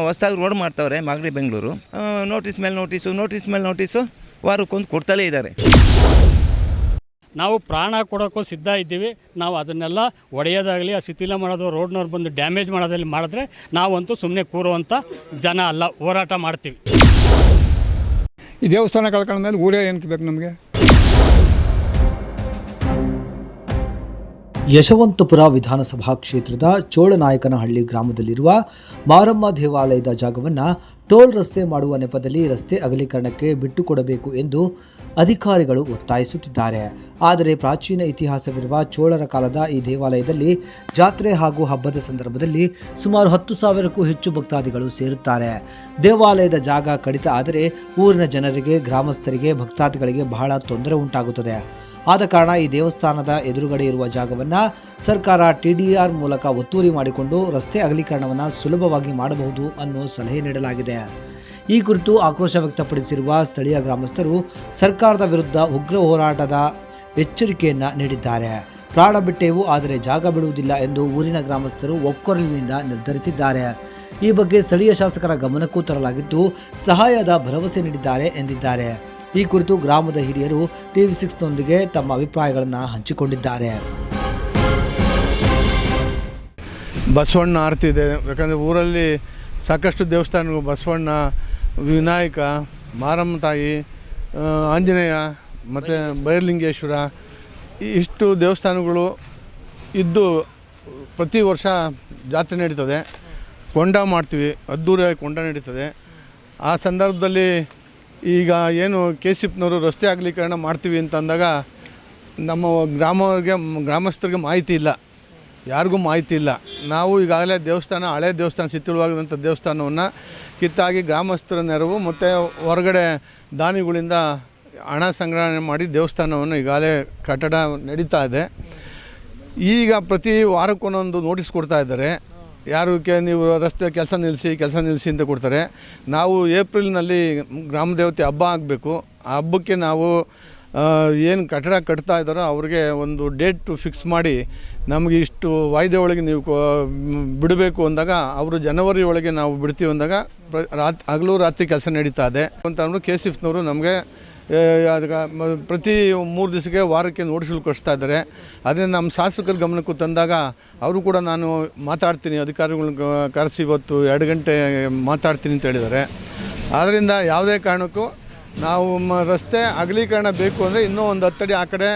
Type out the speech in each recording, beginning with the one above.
ಹೊಸ್ದಾಗಿ ರೋಡ್ ಮಾಡ್ತವ್ರೆ ಮಾಗಡಿ ಬೆಂಗಳೂರು. ನೋಟಿಸ್ ಮೇಲೆ ನೋಟಿಸು ನೋಟಿಸ್ ಮೇಲೆ ನೋಟಿಸು ವಾರಕ್ಕೊಂದು ಕೊಡ್ತಲೇ ಇದ್ದಾರೆ ನಾವು ಪ್ರಾಣ ಕೊಡೋಕ್ಕೂ ಸಿದ್ಧ ಇದ್ದೀವಿ. ನಾವು ಅದನ್ನೆಲ್ಲ ಒಡೆಯೋದಾಗಲಿ ಆ ಶಿಥಿಲ ಮಾಡೋದು ರೋಡ್ನವ್ರು ಬಂದು ಡ್ಯಾಮೇಜ್ ಮಾಡೋದಲ್ಲಿ ಮಾಡಿದ್ರೆ ನಾವಂತೂ ಸುಮ್ಮನೆ ಕೂರುವಂಥ ಜನ ಅಲ್ಲ. ಹೋರಾಟ ಮಾಡ್ತೀವಿ. ಈ ದೇವಸ್ಥಾನ ಕಳ್ಕೊಂಡ್ಮೇಲೆ ಊರೇ ಏನಕ್ಕೆ ಬೇಕು ನಮಗೆ? ಯಶವಂತಪುರ ವಿಧಾನಸಭಾ ಕ್ಷೇತ್ರದ ಚೋಳನಾಯಕನಹಳ್ಳಿ ಗ್ರಾಮದಲ್ಲಿರುವ ಮಾರಮ್ಮ ದೇವಾಲಯದ ಜಾಗವನ್ನು ಟೋಲ್ ರಸ್ತೆ ಮಾಡುವ ನೆಪದಲ್ಲಿ ರಸ್ತೆ ಅಗಲೀಕರಣಕ್ಕೆ ಬಿಟ್ಟುಕೊಡಬೇಕು ಎಂದು ಅಧಿಕಾರಿಗಳು ಒತ್ತಾಯಿಸುತ್ತಿದ್ದಾರೆ. ಆದರೆ ಪ್ರಾಚೀನ ಇತಿಹಾಸವಿರುವ ಚೋಳರ ಕಾಲದ ಈ ದೇವಾಲಯದಲ್ಲಿ ಜಾತ್ರೆ ಹಾಗೂ ಹಬ್ಬದ ಸಂದರ್ಭದಲ್ಲಿ ಸುಮಾರು ಹತ್ತು ಸಾವಿರಕ್ಕೂ ಹೆಚ್ಚು ಭಕ್ತಾದಿಗಳು ಸೇರುತ್ತಾರೆ. ದೇವಾಲಯದ ಜಾಗ ಕಡಿತ ಆದರೆ ಊರಿನ ಜನರಿಗೆ, ಗ್ರಾಮಸ್ಥರಿಗೆ, ಭಕ್ತಾದಿಗಳಿಗೆ ಬಹಳ ತೊಂದರೆ ಉಂಟಾಗುತ್ತದೆ. ಆದ ಕಾರಣ ಈ ದೇವಸ್ಥಾನದ ಎದುರುಗಡೆ ಇರುವ ಜಾಗವನ್ನು ಸರ್ಕಾರ ಟಿಡಿಆರ್ ಮೂಲಕ ಒತ್ತುವರಿ ಮಾಡಿಕೊಂಡು ರಸ್ತೆ ಅಗಲೀಕರಣವನ್ನು ಸುಲಭವಾಗಿ ಮಾಡಬಹುದು ಅನ್ನೋ ಸಲಹೆ ನೀಡಲಾಗಿದೆ. ಈ ಕುರಿತು ಆಕ್ರೋಶ ವ್ಯಕ್ತಪಡಿಸಿರುವ ಸ್ಥಳೀಯ ಗ್ರಾಮಸ್ಥರು ಸರ್ಕಾರದ ವಿರುದ್ಧ ಉಗ್ರ ಹೋರಾಟದ ಎಚ್ಚರಿಕೆಯನ್ನು ನೀಡಿದ್ದಾರೆ. ಪ್ರಾಣ ಬಿಟ್ಟೆವು, ಆದರೆ ಜಾಗ ಬಿಡುವುದಿಲ್ಲ ಎಂದು ಊರಿನ ಗ್ರಾಮಸ್ಥರು ಒಕ್ಕೊರಲಿನಿಂದ ನಿರ್ಧರಿಸಿದ್ದಾರೆ. ಈ ಬಗ್ಗೆ ಸ್ಥಳೀಯ ಶಾಸಕರ ಗಮನಕ್ಕೂ ತರಲಾಗಿದ್ದು, ಸಹಾಯದ ಭರವಸೆ ನೀಡಿದ್ದಾರೆ ಎಂದಿದ್ದಾರೆ. ಈ ಕುರಿತು ಗ್ರಾಮದ ಹಿರಿಯರು ಟಿವಿ ಸಿಕ್ಸ್ನೊಂದಿಗೆ ತಮ್ಮ ಅಭಿಪ್ರಾಯಗಳನ್ನು ಹಂಚಿಕೊಂಡಿದ್ದಾರೆ. ಬಸವಣ್ಣ ಆರತಿ ಇದೆ. ಯಾಕಂದರೆ ಊರಲ್ಲಿ ಸಾಕಷ್ಟು ದೇವಸ್ಥಾನಗಳು. ಬಸವಣ್ಣ, ವಿನಾಯಕ ಮಾರಮ್ಮ ತಾಯಿ ಆಂಜನೇಯ, ಮತ್ತು ಬೈರ್ಲಿಂಗೇಶ್ವರ, ಇಷ್ಟು ದೇವಸ್ಥಾನಗಳು ಇದ್ದು ಪ್ರತಿ ವರ್ಷ ಜಾತ್ರೆ ನಡೀತದೆ. ಕೊಂಡ ಮಾಡ್ತೀವಿ. ಅದ್ದೂರಿಯಾಗಿ ಕೊಂಡ ನಡೀತದೆ. ಆ ಸಂದರ್ಭದಲ್ಲಿ ಈಗ ಏನು ಕೆ ಸಿಪ್ನವರು ರಸ್ತೆ ಅಗಲೀಕರಣ ಮಾಡ್ತೀವಿ ಅಂತ ಅಂದಾಗ ನಮ್ಮ ಗ್ರಾಮವ್ರಿಗೆ, ಗ್ರಾಮಸ್ಥರಿಗೆ ಮಾಹಿತಿ ಇಲ್ಲ. ಯಾರಿಗೂ ಮಾಹಿತಿ ಇಲ್ಲ. ನಾವು ಈಗಾಗಲೇ ದೇವಸ್ಥಾನ, ಹಳೆ ದೇವಸ್ಥಾನ ಸಿತ್ತಿಳುವಾಗಿದ್ದಂಥ ದೇವಸ್ಥಾನವನ್ನು ಕಿತ್ತಾಗಿ ಗ್ರಾಮಸ್ಥರ ನೆರವು ಮತ್ತು ಹೊರಗಡೆ ದಾನಿಗಳಿಂದ ಹಣ ಸಂಗ್ರಹಣೆ ಮಾಡಿ ದೇವಸ್ಥಾನವನ್ನು ಈಗಾಗಲೇ ಕಟ್ಟಡ ನಡೀತಾ ಇದೆ. ಈಗ ಪ್ರತಿ ವಾರಕ್ಕೊಂದೊಂದು ನೋಟಿಸ್ ಕೊಡ್ತಾ ಇದ್ದಾರೆ. ಯಾರು ಕೆ ನೀವು ರಸ್ತೆ ಕೆಲಸ ನಿಲ್ಲಿಸಿ ಕೆಲಸ ನಿಲ್ಲಿಸಿ ಅಂತ ಕೊಡ್ತಾರೆ. ನಾವು ಏಪ್ರಿಲ್ನಲ್ಲಿ ಗ್ರಾಮ ದೇವತೆ ಹಬ್ಬ ಆಗಬೇಕು. ಆ ಹಬ್ಬಕ್ಕೆ ನಾವು ಏನು ಕಟ್ಟಡ ಕಟ್ತಾ ಇದ್ದಾರೋ ಅವ್ರಿಗೆ ಒಂದು ಡೇಟ್ ಫಿಕ್ಸ್ ಮಾಡಿ ನಮಗೆ ಇಷ್ಟು ವಾಯ್ದೆ ಒಳಗೆ ನೀವು ಬಿಡಬೇಕು ಅಂದಾಗ, ಅವರು ಜನವರಿ ಒಳಗೆ ನಾವು ಬಿಡ್ತೀವಿ ಅಂದಾಗ, ಪ್ರ, ರಾತ್, ಹಗಲು ರಾತ್ರಿ ಕೆಲಸ ನಡೀತಾ ಇದೆ. ಅಂತ ಅಂದ್ರೆ ಕೆ ಸಿಫ್ನವರು ನಮಗೆ ಪ್ರತಿ ಮೂರು ದಿವಸಕ್ಕೆ ವಾರಕ್ಕೆ ನೋಟಿಸ್ಗಳು ಕಳಿಸ್ತಾ ಇದ್ದಾರೆ. ಅದನ್ನು ನಮ್ಮ ಶಾಸಕರ ಗಮನಕ್ಕೂ ತಂದಾಗ ಅವರು ಕೂಡ ನಾನು ಮಾತಾಡ್ತೀನಿ, ಅಧಿಕಾರಿಗಳನ್ನ ಕರೆಸಿ ಇವತ್ತು ಎರಡು ಗಂಟೆ ಮಾತಾಡ್ತೀನಿ ಅಂತ ಹೇಳಿದ್ದಾರೆ. ಆದ್ದರಿಂದ ಯಾವುದೇ ಕಾರಣಕ್ಕೂ ನಾವು ರಸ್ತೆ ಅಗಲೀಕರಣ ಬೇಕು ಅಂದರೆ ಇನ್ನೂ ಒಂದು ಹತ್ತಡಿ ಆ ಕಡೆ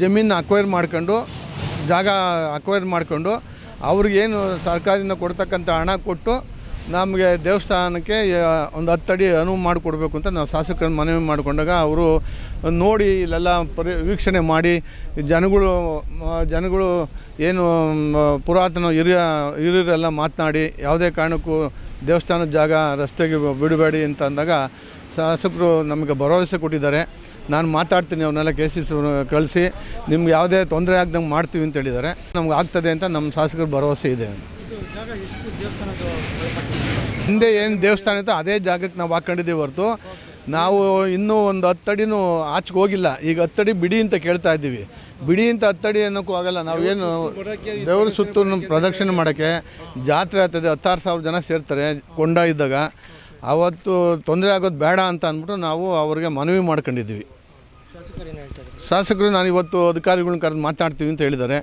ಜಮೀನು ಅಕ್ವೈರ್ ಮಾಡ್ಕೊಂಡು, ಜಾಗ ಅಕ್ವೈರ್ ಮಾಡಿಕೊಂಡು ಅವ್ರಿಗೇನು ಸರ್ಕಾರದಿಂದ ಕೊಡ್ತಕ್ಕಂಥ ಹಣ ಕೊಟ್ಟು ನಮಗೆ ದೇವಸ್ಥಾನಕ್ಕೆ ಒಂದು ಒಂದು ಹತ್ತಡಿ ಅನುವು ಮಾಡಿಕೊಡ್ಬೇಕು ಅಂತ ನಾವು ಶಾಸಕರನ್ನು ಮನವಿ ಮಾಡಿಕೊಂಡಾಗ ಅವರು ನೋಡಿ ಇಲ್ಲೆಲ್ಲ ಪರಿ, ವೀಕ್ಷಣೆ ಮಾಡಿ, ಜನಗಳು ಜನಗಳು ಏನು ಪುರಾತನ ಹಿರಿಯ, ಹಿರಿಯರೆಲ್ಲ ಮಾತನಾಡಿ, ಯಾವುದೇ ಕಾರಣಕ್ಕೂ ದೇವಸ್ಥಾನದ ಜಾಗ ರಸ್ತೆಗೆ ಬಿಡಬೇಡಿ ಅಂತ ಅಂದಾಗ ಶಾಸಕರು ನಮಗೆ ಭರವಸೆ ಕೊಟ್ಟಿದ್ದಾರೆ. ನಾನು ಮಾತಾಡ್ತೀನಿ ಅವನ್ನೆಲ್ಲ ಕೇಸಿಸ್ ಕಳಿಸಿ. ನಿಮ್ಗೆ ಯಾವುದೇ ತೊಂದರೆ ಆಗ್ದಂಗೆ ಮಾಡ್ತೀವಿ ಅಂತ ಹೇಳಿದ್ದಾರೆ. ನಮ್ಗೆ ಆಗ್ತದೆ ಅಂತ ನಮ್ಮ ಶಾಸಕರು ಭರವಸೆ ಇದೆ ಹಿಂದೆ ಏನು ದೇವಸ್ಥಾನ ಇತ್ತು ಅದೇ ಜಾಗಕ್ಕೆ ನಾವು ಹಾಕೊಂಡಿದ್ದೀವಿ ಹೊರತು. ನಾವು ಇನ್ನೂ ಒಂದು ಹತ್ತಡಿನೂ ಆಚೆಗೆ ಹೋಗಿಲ್ಲ. ಈಗ ಹತ್ತಡಿ ಬಿಡಿ ಅಂತ ಕೇಳ್ತಾ ಇದ್ದೀವಿ. ಬಿಡಿ ಅಂತ ಹತ್ತಡಿ ಅನ್ನೋಕ್ಕೂ ಆಗಲ್ಲ. ನಾವೇನು ದೇವ್ರ ಸುತ್ತು ಪ್ರದಕ್ಷಿಣೆ ಮಾಡೋಕ್ಕೆ ಜಾತ್ರೆ ಆಗ್ತದೆ. ಹತ್ತಾರು ಸಾವಿರ ಜನ ಸೇರ್ತಾರೆ ಕೊಂಡ ಇದ್ದಾಗ. ಅವತ್ತು ತೊಂದರೆ ಆಗೋದು ಬೇಡ ಅಂತ ಅಂದ್ಬಿಟ್ಟು ನಾವು ಅವ್ರಿಗೆ ಮನವಿ ಮಾಡ್ಕೊಂಡಿದ್ದೀವಿ. ಶಾಸಕರು ನಾನು ಇವತ್ತು ಅಧಿಕಾರಿಗಳನ್ನ ಕರೆದು ಮಾತಾಡ್ತೀವಿ ಅಂತ ಹೇಳಿದ್ದಾರೆ.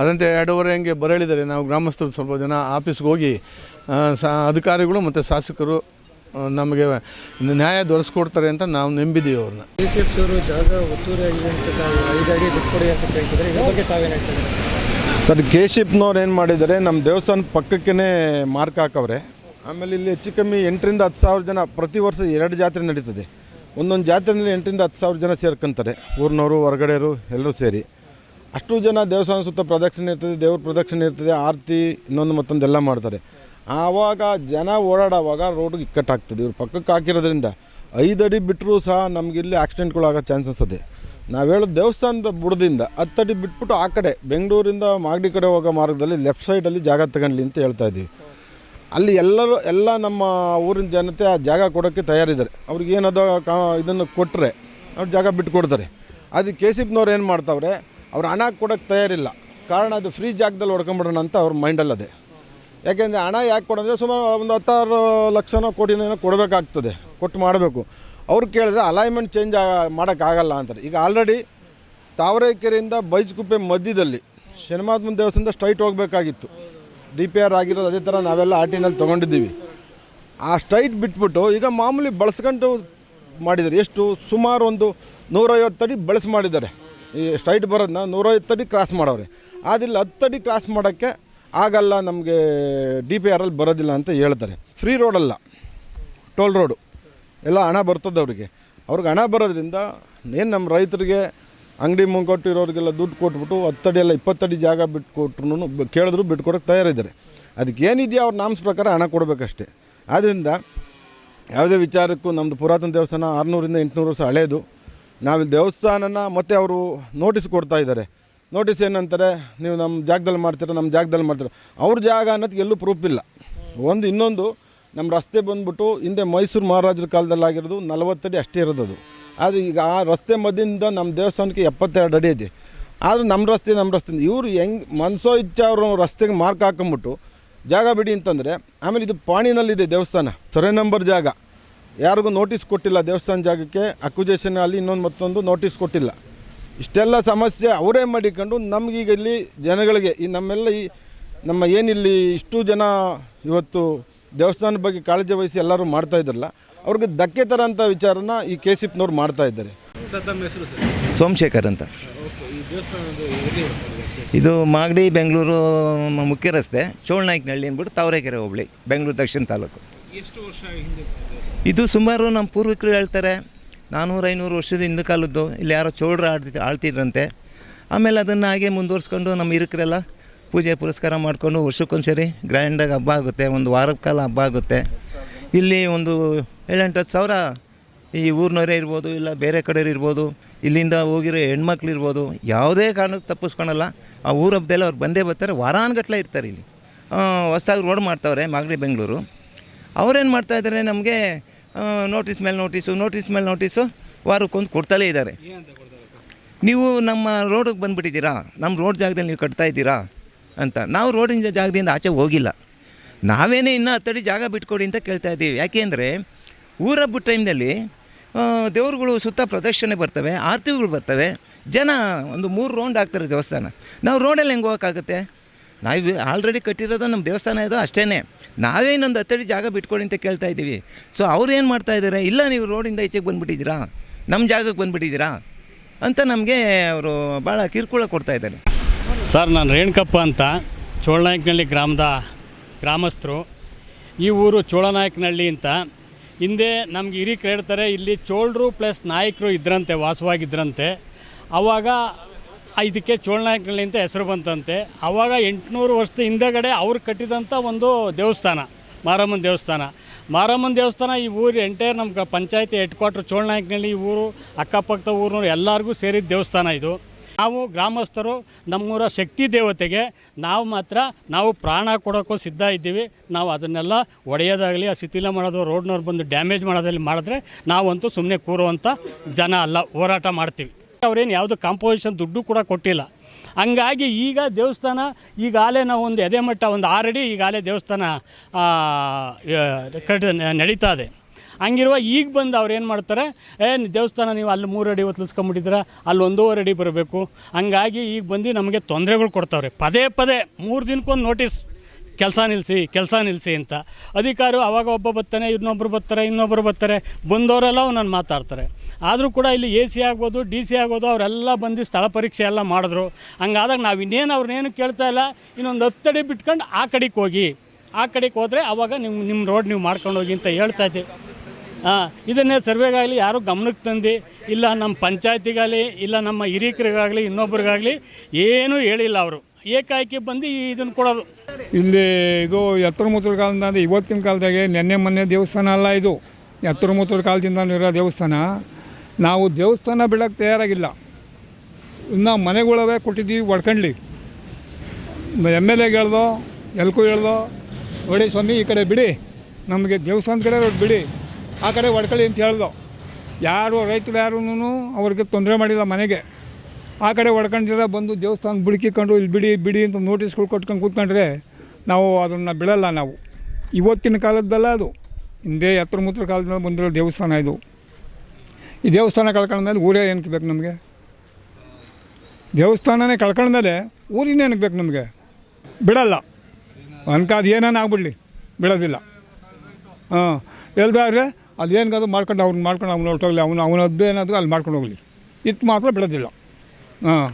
ಅದಂತೆ ಎರಡೂವರೆ ಹಂಗೆ ಬರಳಿದ್ದಾರೆ ನಾವು ಗ್ರಾಮಸ್ಥರು ಸ್ವಲ್ಪ ಜನ ಆಫೀಸ್ಗೆ ಹೋಗಿ ಸಾ ಅಧಿಕಾರಿಗಳು ಮತ್ತು ಶಾಸಕರು ನಮಗೆ ನ್ಯಾಯ ದೊರೆಸ್ಕೊಡ್ತಾರೆ ಅಂತ ನಾವು ನಂಬಿದ್ದೀವಿ ಅವ್ರನ್ನ. ಡಿ ಸಿ ಎಫ್ ಅವರು ಜಾಗ ಅಂತ ತಾವು ಐದು ಅಡಿ ಬಿಟ್ಕೊಡಿ ಅಂತ ಕೇಳ್ತಿದ್ದಾರೆ. ಇದ್ರ ಬಗ್ಗೆ ತಾವೇನು ಹೇಳ್ತಿದ್ದಾರೆ ಸರ್ ಸರ್ ಕೆ ಶಿಪ್ನವ್ರು ಏನು ಮಾಡಿದ್ದಾರೆ ನಮ್ಮ ದೇವಸ್ಥಾನ ಪಕ್ಕಕ್ಕೇ ಮಾರ್ಕ್ ಹಾಕವ್ರೆ. ಆಮೇಲೆ ಇಲ್ಲಿ ಹೆಚ್ಚು ಕಮ್ಮಿ ಎಂಟರಿಂದ ಹತ್ತು ಸಾವಿರ ಜನ ಪ್ರತಿ ವರ್ಷ ಎರಡು ಜಾತ್ರೆ ನಡೀತದೆ. ಒಂದೊಂದು ಜಾತ್ರೆಯಲ್ಲಿ ಎಂಟರಿಂದ ಹತ್ತು ಸಾವಿರ ಜನ ಸೇರ್ಕೊಂತಾರೆ. ಊರಿನವರು, ಹೊರಗಡೆಯವರು ಎಲ್ಲರೂ ಸೇರಿ. ಅಷ್ಟು ಜನ ದೇವಸ್ಥಾನ ಸುತ್ತ ಪ್ರದಕ್ಷಿಣೆ ಇರ್ತದೆ, ದೇವ್ರ ಪ್ರದಕ್ಷಿಣೆ ಇರ್ತದೆ, ಆರತಿ ಇನ್ನೊಂದು ಮತ್ತೊಂದು ಎಲ್ಲ ಮಾಡ್ತಾರೆ. ಆವಾಗ ಜನ ಓಡಾಡೋವಾಗ ರೋಡ್ಗೆ ಇಕ್ಕಟ್ಟಾಗ್ತದೆ. ಇವ್ರು ಪಕ್ಕಕ್ಕೆ ಹಾಕಿರೋದ್ರಿಂದ ಐದು ಅಡಿ ಬಿಟ್ಟರೂ ಸಹ ನಮಗಿಲ್ಲಿ ಆಕ್ಸಿಡೆಂಟ್ಗಳಾಗೋ ಚಾನ್ಸಸ್ ಇದೆ. ನಾವು ಹೇಳೋದು ದೇವಸ್ಥಾನದ ಬುಡದಿಂದ ಹತ್ತಡಿ ಬಿಟ್ಬಿಟ್ಟು ಆ ಕಡೆ, ಬೆಂಗಳೂರಿಂದ ಮಾಗಡಿ ಕಡೆ ಹೋಗೋ ಮಾರ್ಗದಲ್ಲಿ ಲೆಫ್ಟ್ ಸೈಡಲ್ಲಿ ಜಾಗ ತಗೊಳ್ಲಿ ಅಂತ ಹೇಳ್ತಾ ಇದ್ದೀವಿ ಅಲ್ಲಿ ಎಲ್ಲರೂ, ಎಲ್ಲ ನಮ್ಮ ಊರಿನ ಜನತೆ ಆ ಜಾಗ ಕೊಡೋಕ್ಕೆ ತಯಾರಿದ್ದಾರೆ. ಅವ್ರಿಗೆ ಏನದ ಕಾ, ಇದನ್ನು ಕೊಟ್ಟರೆ ಅವ್ರು ಜಾಗ ಬಿಟ್ಟು ಕೊಡ್ತಾರೆ ಅದು ಕೆ ಸಿಪ್ನವ್ರು ಏನು ಮಾಡ್ತಾವ್ರೆ, ಅವ್ರು ಹಣ ಕೊಡೋಕ್ಕೆ ತಯಾರಿಲ್ಲ. ಕಾರಣ ಅದು ಫ್ರೀ ಜಾಗದಲ್ಲಿ ಹೊಡ್ಕೊಂಬಿಡೋಣ ಅಂತ ಅವ್ರ ಮೈಂಡಲ್ಲಿ ಅದೇ ಯಾಕೆಂದರೆ ಹಣ ಯಾಕೆ ಕೊಡೋದ್ರೆ ಸುಮಾರು ಒಂದು ಹತ್ತಾರು ಲಕ್ಷನೋ ಕೋಟಿನೋ ಕೊಡಬೇಕಾಗ್ತದೆ, ಕೊಟ್ಟು ಮಾಡಬೇಕು. ಅವ್ರು ಕೇಳಿದ್ರೆ ಅಲೈನ್ಮೆಂಟ್ ಚೇಂಜ್ ಆಗ ಮಾಡೋಕ್ಕಾಗಲ್ಲ ಅಂತಾರೆ. ಈಗ ಆಲ್ರೆಡಿ ತಾವರೆಕೆರೆಯಿಂದ ಬೈಜ್ಕುಪ್ಪೆ ಮಧ್ಯದಲ್ಲಿ, ಶನಿಮಾತ್ಮನ ದೇವಸ್ಥಾನದ ಸ್ಟ್ರೈಟ್ ಹೋಗಬೇಕಾಗಿತ್ತು. ಡಿ ಪಿ ಆರ್ ಆಗಿರೋದು ಅದೇ ಥರ ನಾವೆಲ್ಲ ಆರ್ ಟಿನಲ್ಲಿ ತೊಗೊಂಡಿದ್ದೀವಿ. ಆ ಸ್ಟ್ರೈಟ್ ಬಿಟ್ಬಿಟ್ಟು ಈಗ ಮಾಮೂಲಿ ಬಳಸ್ಕೊಂಡು ಮಾಡಿದ್ದಾರೆ. ಎಷ್ಟು ಸುಮಾರು ಒಂದು ನೂರೈವತ್ತು ಅಡಿ ಬಳಸಿ ಮಾಡಿದ್ದಾರೆ. ಈ ಸ್ಟ್ರೈಟ್ ಬರೋದನ್ನ ನೂರೈವತ್ತು ಅಡಿ ಕ್ರಾಸ್ ಮಾಡೋರೆ ಆದಿಲ್ಲ ಹತ್ತು ಅಡಿ ಕ್ರಾಸ್ ಮಾಡೋಕ್ಕೆ ಆಗಲ್ಲ ನಮಗೆ ಡಿ ಪಿ ಆರಲ್ಲಿ ಬರೋದಿಲ್ಲ ಅಂತ ಹೇಳ್ತಾರೆ. ಫ್ರೀ ರೋಡಲ್ಲ ಟೋಲ್ ರೋಡು. ಎಲ್ಲ ಹಣ ಬರ್ತದೆ ಅವ್ರಿಗೆ. ಅವ್ರಿಗೆ ಹಣ ಬರೋದ್ರಿಂದ ಏನು ನಮ್ಮ ರೈತರಿಗೆ ಅಂಗಡಿ ಮುಂಗಟ್ಟು ಇರೋರಿಗೆಲ್ಲ ದುಡ್ಡು ಕೊಟ್ಬಿಟ್ಟು ಹತ್ತಡಿ ಎಲ್ಲ ಇಪ್ಪತ್ತಡಿ ಜಾಗ ಬಿಟ್ಟು ಕೊಟ್ರು ಕೇಳಿದ್ರು ಬಿಟ್ಕೊಡಕ್ಕೆ ತಯಾರಿದ್ದಾರೆ. ಅದಕ್ಕೆ ಏನಿದೆಯೋ ಅವ್ರ ನಾಮ್ಸ್ ಪ್ರಕಾರ ಹಣ ಕೊಡಬೇಕಷ್ಟೇ. ಆದ್ದರಿಂದ ಯಾವುದೇ ವಿಚಾರಕ್ಕೂ ನಮ್ಮದು ಪುರಾತನ ದೇವಸ್ಥಾನ ಆರುನೂರಿಂದ ಎಂಟುನೂರು ವರ್ಷ ಹಳೇದು. ನಾವಿಲ್ಲಿ ದೇವಸ್ಥಾನನ ಮತ್ತೆ ಅವರು ನೋಟಿಸ್ ಕೊಡ್ತಾ ಇದ್ದಾರೆ. ನೋಟಿಸ್ ಏನಂತಾರೆ, ನೀವು ನಮ್ಮ ಜಾಗದಲ್ಲಿ ಮಾಡ್ತೀರ ನಮ್ಮ ಜಾಗದಲ್ಲಿ ಮಾಡ್ತೀರ. ಅವ್ರ ಜಾಗ ಅನ್ನೋದಕ್ಕೆ ಎಲ್ಲೂ ಪ್ರೂಫ್ ಇಲ್ಲ. ಒಂದು ಇನ್ನೊಂದು ನಮ್ಮ ರಸ್ತೆ ಬಂದ್ಬಿಟ್ಟು ಹಿಂದೆ ಮೈಸೂರು ಮಹಾರಾಜರ ಕಾಲದಲ್ಲಾಗಿರೋದು ನಲವತ್ತಡಿ ಅಷ್ಟೇ ಇರೋದದು. ಆದರೆ ಈಗ ಆ ರಸ್ತೆ ಮಧ್ಯದಿಂದ ನಮ್ಮ ದೇವಸ್ಥಾನಕ್ಕೆ ಎಪ್ಪತ್ತೆರಡು ಅಡಿ ಇದೆ. ಆದರೂ ನಮ್ಮ ರಸ್ತೆ ನಮ್ಮ ರಸ್ತೆ ಇವರು ಹೆಂಗೆ ಮನಸೋ ಇಚ್ಛೆ ಅವರು ರಸ್ತೆಗೆ ಮಾರ್ಕ್ ಹಾಕೊಂಬಿಟ್ಟು ಜಾಗ ಬಿಡಿ ಅಂತಂದರೆ ಆಮೇಲೆ ಇದು ಪಾಣಿನಲ್ಲಿದೆ ದೇವಸ್ಥಾನ ಸೊರೆ ನಂಬರ್ ಜಾಗ. ಯಾರಿಗೂ ನೋಟಿಸ್ ಕೊಟ್ಟಿಲ್ಲ ದೇವಸ್ಥಾನ ಜಾಗಕ್ಕೆ ಅಕ್ಯುಜೇಷನ್ ಅಲ್ಲಿ ಇನ್ನೊಂದು ಮತ್ತೊಂದು ನೋಟಿಸ್ ಕೊಟ್ಟಿಲ್ಲ. ಇಷ್ಟೆಲ್ಲ ಸಮಸ್ಯೆ ಅವರೇ ಮಾಡಿಕೊಂಡು ನಮಗೀಗ ಇಲ್ಲಿ ಜನಗಳಿಗೆ ಈ ನಮ್ಮೆಲ್ಲ ಈ ನಮ್ಮ ಏನಿಲ್ಲಿ ಇಷ್ಟು ಜನ ಇವತ್ತು ದೇವಸ್ಥಾನದ ಬಗ್ಗೆ ಕಾಳಜಿ ವಹಿಸಿ ಎಲ್ಲರೂ ಮಾಡ್ತಾ ಇದ್ರಲ್ಲ ಅವ್ರಿಗೆ ಧಕ್ಕೆ ತರೋಂಥ ವಿಚಾರನ ಈ ಕೆ ಸಿಪ್ನವ್ರು ಮಾಡ್ತಾ ಇದ್ದಾರೆ. ಸರ್ ಹೆಸರು ಸರ್? ಸೋಮಶೇಖರ್ ಅಂತ. ಇದೆ ಮಾಗಡಿ ಬೆಂಗಳೂರು ಮುಖ್ಯ ರಸ್ತೆ ಚೋಳನಾಯ್ಕನಹಳ್ಳಿ ಅಂದ್ಬಿಟ್ಟು ತಾವರೆಕೆರೆ ಹೋಬಳಿ ಬೆಂಗಳೂರು ದಕ್ಷಿಣ ತಾಲೂಕು. ಎಷ್ಟು ವರ್ಷ ಹಿಂದೆ ಇದು ಸುಮಾರು ನಮ್ಮ ಪೂರ್ವಿಕರು ಹೇಳ್ತಾರೆ ನಾನ್ನೂರು ಐನೂರು ವರ್ಷದ ಹಿಂದೆ ಕಾಲದ್ದು ಇಲ್ಲಿ ಯಾರೋ ಚೋಳರು ಆಡ್ತಿ ಆಳ್ತಿದ್ರಂತೆ ಆಮೇಲೆ ಅದನ್ನು ಹಾಗೆ ಮುಂದುವರ್ಸ್ಕೊಂಡು ನಮ್ಮ ಹಿರಿಕರೆಲ್ಲ ಪೂಜೆ ಪುರಸ್ಕಾರ ಮಾಡಿಕೊಂಡು ವರ್ಷಕ್ಕೊಂದ್ಸರಿ ಗ್ರ್ಯಾಂಡಾಗಿ ಹಬ್ಬ ಆಗುತ್ತೆ ಒಂದು ವಾರದ ಕಾಲ ಹಬ್ಬ ಆಗುತ್ತೆ. ಇಲ್ಲಿ ಒಂದು ಏಳೆಂಟು ಹತ್ತು ಸಾವಿರ ಈ ಊರಿನವರೇ ಇರ್ಬೋದು ಇಲ್ಲ ಬೇರೆ ಕಡೆಯವ್ರು ಇರ್ಬೋದು ಇಲ್ಲಿಂದ ಹೋಗಿರೋ ಹೆಣ್ಮಕ್ಳು ಇರ್ಬೋದು ಯಾವುದೇ ಕಾರಣಕ್ಕೆ ತಪ್ಪಿಸ್ಕೊಳಲ್ಲ. ಆ ಊರ ಹಬ್ಬದಲ್ಲಿ ಅವ್ರು ಬಂದೇ ಬರ್ತಾರೆ ವಾರಾನುಗಟ್ಲೆ ಇರ್ತಾರೆ ಇಲ್ಲಿ. ಹೊಸದಾಗಿ ರೋಡ್ ಮಾಡ್ತಾವ್ರೆ ಮಾಗಡಿ ಬೆಂಗಳೂರು. ಅವ್ರೇನು ಮಾಡ್ತಾ ಇದ್ದಾರೆ ನಮಗೆ ನೋಟಿಸ್ ಮೇಲೆ ನೋಟಿಸು ನೋಟಿಸ್ ಮೇಲೆ ನೋಟಿಸು ವಾರಕ್ಕೊಂದು ಕೊಡ್ತಲೇ ಇದ್ದಾರೆ ನೀವು ನಮ್ಮ ರೋಡಿಗೆ ಬಂದುಬಿಟ್ಟಿದ್ದೀರಾ? ನಮ್ಮ ರೋಡ್ ಜಾಗದಲ್ಲಿ ನೀವು ಕಟ್ತಾ ಇದ್ದೀರಾ? ಅಂತ. ನಾವು ರೋಡಿನ ಜಾಗದಿಂದ ಆಚೆ ಹೋಗಿಲ್ಲ. ನಾವೇನೇ ಇನ್ನೂ ಹತ್ತಡಿ ಜಾಗ ಬಿಟ್ಕೊಡಿ ಅಂತ ಕೇಳ್ತಾ ಇದ್ದೀವಿ. ಯಾಕೆಂದರೆ ಊರಬ್ಬ ಟೈಮ್ನಲ್ಲಿ ದೇವ್ರುಗಳು ಸುತ್ತ ಪ್ರದಕ್ಷಿಣೆ ಬರ್ತವೆ, ಆರತಿಗಳು ಬರ್ತವೆ. ಜನ ಒಂದು ಮೂರು ರೌಂಡ್ ಆಗ್ತಾರೆ ದೇವಸ್ಥಾನ. ನಾವು ರೋಡಲ್ಲಿ ಹೆಂಗೆ ಹೋಗೋಕ್ಕಾಗುತ್ತೆ? ನಾವು ಆಲ್ರೆಡಿ ಕಟ್ಟಿರೋದು ನಮ್ಮ ದೇವಸ್ಥಾನ ಇದು ಅಷ್ಟೇ ನಾವೇ ಇನ್ನೊಂದು ಹತ್ತಡಿ ಜಾಗ ಬಿಟ್ಕೊಡಿ ಅಂತ ಕೇಳ್ತಾ ಇದ್ದೀವಿ. ಸೊ ಅವ್ರು ಏನು ಮಾಡ್ತಾ ಇದ್ದಾರೆ ಇಲ್ಲ, ನೀವು ರೋಡಿಂದ ಈಚೆಗೆ ಬಂದುಬಿಟ್ಟಿದ್ದೀರಾ? ನಮ್ಮ ಜಾಗಕ್ಕೆ ಬಂದುಬಿಟ್ಟಿದ್ದೀರಾ? ಅಂತ ನಮಗೆ ಅವರು ಭಾಳ ಕಿರುಕುಳ ಕೊಡ್ತಾ ಇದ್ದಾರೆ. ಸರ್, ನಾನು ರೇಣುಕಪ್ಪ ಅಂತ ಚೋಳನಾಯಕನಹಳ್ಳಿ ಗ್ರಾಮದ ಗ್ರಾಮಸ್ಥರು. ಈ ಊರು ಚೋಳನಾಯಕನಹಳ್ಳಿ ಅಂತ. ಹಿಂದೆ ನಮ್ಗೆ ಹಿರಿ ಕೇಳ್ತಾರೆ ಇಲ್ಲಿ ಚೋಳರು ಪ್ಲಸ್ ನಾಯಕರು ಇದ್ರಂತೆ, ವಾಸವಾಗಿದ್ರಂತೆ. ಆವಾಗ ಇದಕ್ಕೆ ಚೋಳನಾಯಕನಹಳ್ಳಿ ಅಂತ ಹೆಸರು ಬಂತಂತೆ. ಆವಾಗ ಎಂಟುನೂರು ವರ್ಷದ ಹಿಂದೆಗಡೆ ಅವ್ರು ಕಟ್ಟಿದಂಥ ಒಂದು ದೇವಸ್ಥಾನ, ಮಾರಮ್ಮನ ದೇವಸ್ಥಾನ. ಮಾರಮ್ಮನ ದೇವಸ್ಥಾನ ಈ ಊರು ಎಂಟೈರ್ ನಮ್ಮ ಪಂಚಾಯತಿ ಹೆಡ್ ಕ್ವಾರ್ಟರ್ ಚೋಳನಾಯಕನಹಳ್ಳಿ ಈ ಊರು, ಅಕ್ಕಪಕ್ಕದ ಊರಿನವ್ರು ಎಲ್ಲರಿಗೂ ಸೇರಿದ ದೇವಸ್ಥಾನ ಇದು. ನಾವು ಗ್ರಾಮಸ್ಥರು, ನಮ್ಮೂರ ಶಕ್ತಿ ದೇವತೆಗೆ ನಾವು ಮಾತ್ರ ನಾವು ಪ್ರಾಣ ಕೊಡೋಕ್ಕೂ ಸಿದ್ಧ ಇದ್ದೀವಿ. ನಾವು ಅದನ್ನೆಲ್ಲ ಒಡೆಯೋದಾಗಲಿ, ಆ ಶಿಥಿಲ ಮಾಡೋದು, ರೋಡ್ನವ್ರು ಬಂದು ಡ್ಯಾಮೇಜ್ ಮಾಡೋದಲ್ಲಿ ಮಾಡಿದ್ರೆ ನಾವಂತೂ ಸುಮ್ಮನೆ ಕೂರುವಂಥ ಜನ ಅಲ್ಲ, ಹೋರಾಟ ಮಾಡ್ತೀವಿ. ಅವ್ರೇನು ಯಾವುದು ಕಾಂಪೋಸಿಷನ್ ದುಡ್ಡು ಕೂಡ ಕೊಟ್ಟಿಲ್ಲ. ಹಂಗಾಗಿ ಈಗ ದೇವಸ್ಥಾನ ಈಗಾಗಲೇ ನಾವು ಒಂದು ಎದೆ ಮಟ್ಟ, ಒಂದು ಆರಡಿ ಈಗಾಲೇ ದೇವಸ್ಥಾನ ಕಟ್ ನಡೀತಾ ಇದೆ. ಹಂಗಿರುವ ಈಗ ಬಂದು ಅವ್ರು ಏನು ಮಾಡ್ತಾರೆ, ಏ ದೇವಸ್ಥಾನ ನೀವು ಅಲ್ಲಿ ಮೂರು ಅಡಿ ಒತ್ತಲಿಸ್ಕೊಂಬಿಟ್ಟಿದ್ದೀರ ಅಲ್ಲಿ ಒಂದೂವರೆ ಅಡಿ ಬರಬೇಕು. ಹಂಗಾಗಿ ಈಗ ಬಂದು ನಮಗೆ ತೊಂದರೆಗಳು ಕೊಡ್ತಾವ್ರೆ. ಪದೇ ಪದೇ ಮೂರು ದಿನಕ್ಕೊಂದು ನೋಟಿಸ್, ಕೆಲಸ ನಿಲ್ಲಿಸಿ ಕೆಲಸ ನಿಲ್ಲಿಸಿ ಅಂತ. ಅಧಿಕಾರಿ ಅವಾಗ ಒಬ್ಬ ಬರ್ತಾನೆ ಇನ್ನೊಬ್ಬರು ಬರ್ತಾರೆ ಇನ್ನೊಬ್ಬರು ಬರ್ತಾರೆ. ಬಂದವರೆಲ್ಲ ನಾನು ಮಾತಾಡ್ತಾರೆ. ಆದರೂ ಕೂಡ ಇಲ್ಲಿ ಎ ಸಿ ಆಗ್ಬೋದು, ಡಿ ಸಿ ಆಗ್ಬೋದು, ಅವರೆಲ್ಲ ಬಂದು ಸ್ಥಳ ಪರೀಕ್ಷೆ ಎಲ್ಲ ಮಾಡಿದ್ರು. ಹಂಗಾದಾಗ ನಾವು ಇನ್ನೇನು ಅವ್ರನ್ನೇನು ಕೇಳ್ತಾ ಇಲ್ಲ, ಇನ್ನೊಂದು ಹತ್ತಡಿ ಬಿಟ್ಕೊಂಡು ಆ ಕಡೆಗೆ ಹೋಗಿ. ಆ ಕಡೆಗೆ ಹೋದರೆ ಅವಾಗ ನಿಮ್ಮ ನಿಮ್ಮ ರೋಡ್ ನೀವು ಮಾಡ್ಕೊಂಡು ಹೋಗಿ ಅಂತ ಹೇಳ್ತಾ ಇದ್ದೀವಿ ಹಾಂ ಇದನ್ನೇ ಸರ್ವೆಗಾಗಲಿ ಯಾರು ಗಮನಕ್ಕೆ ತಂದು ಇಲ್ಲ ನಮ್ಮ ಪಂಚಾಯತಿಗಾಗಲಿ ಇಲ್ಲ ನಮ್ಮ ಹಿರಿಯಕರಿಗಾಗಲಿ ಇನ್ನೊಬ್ರಿಗಾಗಲಿ ಏನೂ ಹೇಳಿಲ್ಲ ಅವರು. ಏಕಾಏಕಿ ಬಂದು ಇದನ್ನು ಕೊಡೋದು. ಇಲ್ಲಿ ಇದು ಎತ್ತರ ಮೂತ್ರ ಕಾಲದಿಂದ ಅಂದರೆ ಇವತ್ತಿನ ಕಾಲದಾಗೆ ನೆನ್ನೆ ಮೊನ್ನೆ ದೇವಸ್ಥಾನ ಅಲ್ಲ ಇದು. ಎತ್ತರ ಮೂತ್ರ ಕಾಲದಿಂದ ಇರೋ ದೇವಸ್ಥಾನ. ನಾವು ದೇವಸ್ಥಾನ ಬಿಡೋಕ್ಕೆ ತಯಾರಾಗಿಲ್ಲ. ಇನ್ನು ಮನೆಗಳವೇ ಕೊಟ್ಟಿದ್ದೀವಿ ಒಡ್ಕಂಡ್ಲಿ. ಎಂ ಎಲ್ ಎಗೆ ಹೇಳ್ದೋ ಎಲ್ಗೂ ಹೇಳ್ದೋ, ನೋಡಿ ಸ್ವಾಮಿ, ಈ ಕಡೆ ಬಿಡಿ. ನಮಗೆ ದೇವಸ್ಥಾನದ ಕಡೆ ಬಿಡಿ. ಆ ಕಡೆ ಒಡ್ಕಳಿ ಅಂತ ಹೇಳ್ದೋ. ಯಾರು ರೈತರು ಯಾರೂ ಅವ್ರಿಗೆ ತೊಂದರೆ ಮಾಡಿಲ್ಲ ಮನೆಗೆ. ಆ ಕಡೆ ಒಡ್ಕೊಂಡಿರೋ ಬಂದು ದೇವಸ್ಥಾನ ಬುಡುಕಿಕೊಂಡು ಇಲ್ಲಿ ಬಿಡಿ ಬಿಡಿ ಅಂತ ನೋಟಿಸ್ಗಳು ಕೊಟ್ಕೊಂಡು ಕೂತ್ಕೊಂಡ್ರೆ ನಾವು ಅದನ್ನು ಬಿಡಲ್ಲ ನಾವು. ಇವತ್ತಿನ ಕಾಲದ್ದಲ್ಲ ಅದು. ಹಿಂದೆ ಎತ್ತರ ಮುತ್ರ ಕಾಲದಿಂದ ಬಂದಿರೋ ದೇವಸ್ಥಾನ ಇದು. ಈ ದೇವಸ್ಥಾನ ಕಳ್ಕೊಂಡ್ಮೇಲೆ ಊರೇ ಏನಕ್ಕೆ ಬೇಕು ನಮಗೆ? ದೇವಸ್ಥಾನನೇ ಕಳ್ಕೊಂಡ್ಮೇಲೆ ಊರಿನ ಏನಕ್ಕೆ ಬೇಕು ನಮಗೆ? ಬಿಡಲ್ಲ. ಅನ್ಕಾದ ಏನಾನ ಆಗ್ಬಿಡಲಿ. ಬಿಡೋದಿಲ್ಲ. ಹಾಂ. ಎಲ್ದಾದ್ರೆ ಅದೇನು ಮಾಡ್ಕೊಂಡು ಅವ್ನು ಮಾಡ್ಕೊಂಡು ಅವ್ನು ಹೊರಟೋಗ್ಲಿ ಅವನು ಅವನದ್ದು ಏನಾದರೂ ಅಲ್ಲಿ ಮಾಡ್ಕೊಂಡು ಹೋಗಲಿ. ಇತ್ತು ಮಾತ್ರ ಬಿಡೋದಿಲ್ಲ. ಹಾಂ.